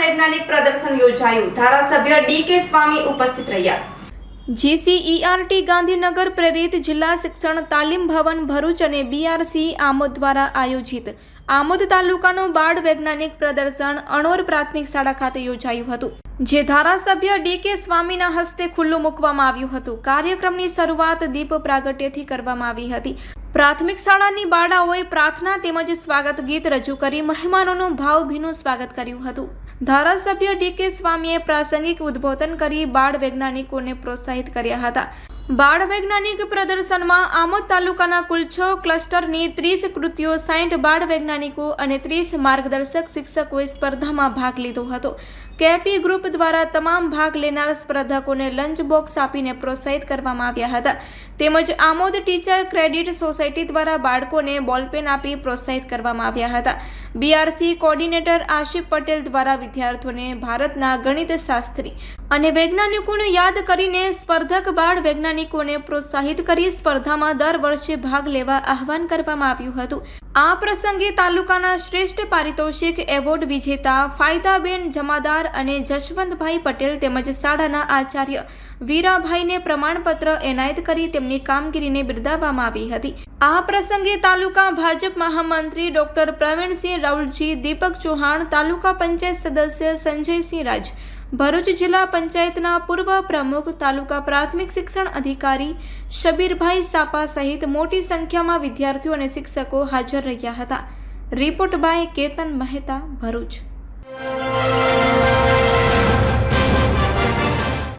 વૈજ્ઞાનિક પ્રદર્શન યોજાયું. ધારાસભ્ય ડી કે સ્વામી ઉપસ્થિત રહ્યા. જીસીઈઆરટી ગાંધીનગર પ્રેરિત જિલ્લા શિક્ષણ તાલીમ ભવન ભરૂચ અને બીઆરસી આમોદ દ્વારા આયોજિત આમોદ તાલુકાનું બાળ વૈજ્ઞાનિક પ્રદર્શન અણોર પ્રાથમિક શાળા ખાતે યોજાયું હતું, જે ધારાસભ્ય ડી કે સ્વામીના હસ્તે ખુલ્લું મૂકવામાં આવ્યું હતું. કાર્યક્રમની શરૂઆત દીપ પ્રાગટ્યથી કરવામાં આવી હતી. પ્રાથમિક શાળાની બાળાઓએ પ્રાર્થના તેમજ સ્વાગત ગીત રજૂ કરી મહેમાનોનું ભાવભીનું સ્વાગત કર્યું હતું. ધારાસભ્ય ડી કે સ્વામીએ પ્રાસંગિક ઉદ્બોધન કરી બાળ વૈજ્ઞાનિકોને પ્રોત્સાહિત કર્યા હતા. બાળ વૈજ્ઞાનિક પ્રદર્શનમાં આમોદ તાલુકાના કુલ છ ક્લસ્ટરની ત્રીસ કૃતિઓ સાઠ બાળ વૈજ્ઞાનિકો અને ત્રીસ માર્ગદર્શક શિક્ષકોએ સ્પર્ધામાં ભાગ લીધો હતો. કેપી ગ્રુપ દ્વારા તમામ ભાગ લેનાર સ્પર્ધકોને લંચ બોક્સ આપીને પ્રોત્સાહિત કરવામાં આવ્યા હતા. તેમજ આમોદ ટીચર ક્રેડિટ સોસાયટી દ્વારા બાળકોને બોલપેન આપી પ્રોત્સાહિત કરવામાં આવ્યા હતા. બીઆરસી કોર્ડિનેટર આશિફ પટેલ દ્વારા વિદ્યાર્થીઓને ભારતના ગણિત શાસ્ત્રી અને વૈજ્ઞાનિકોને યાદ કરીને સ્પર્ધક બાળ વૈજ્ઞાનિકોને પ્રોત્સાહિત કરી સ્પર્ધામાં દર વર્ષે ભાગ લેવા આહવાન કરવામાં આવ્યું હતું. આ પ્રસંગે તાલુકાના શ્રેષ્ઠ પારિતોષિક એવોર્ડ વિજેતા ફાયદાબેન જમાદાર અને જશવંતભાઈ પટેલ તેમજ શાળાના આચાર્ય વીરાભાઈને પ્રમાણપત્ર એનાયત કરી તેમની કામગીરીને બિરદાવવામાં આવી હતી. આ પ્રસંગે તાલુકા ભાજપ મહામંત્રી ડોક્ટર પ્રવીણસિંહ રાઉલજી, દીપક ચૌહાણ, તાલુકા પંચાયત સદસ્ય સંજયસિંહ રાજ, ભરૂચ જિલ્લા પંચાયતના પૂર્વ પ્રમુખ, તાલુકા પ્રાથમિક શિક્ષણ અધિકારી શબીરભાઈ સાપા સહિત મોટી સંખ્યામાં વિદ્યાર્થીઓ અને શિક્ષકો હાજર રહ્યા હતા. Report by Ketan Mehta Bharuch.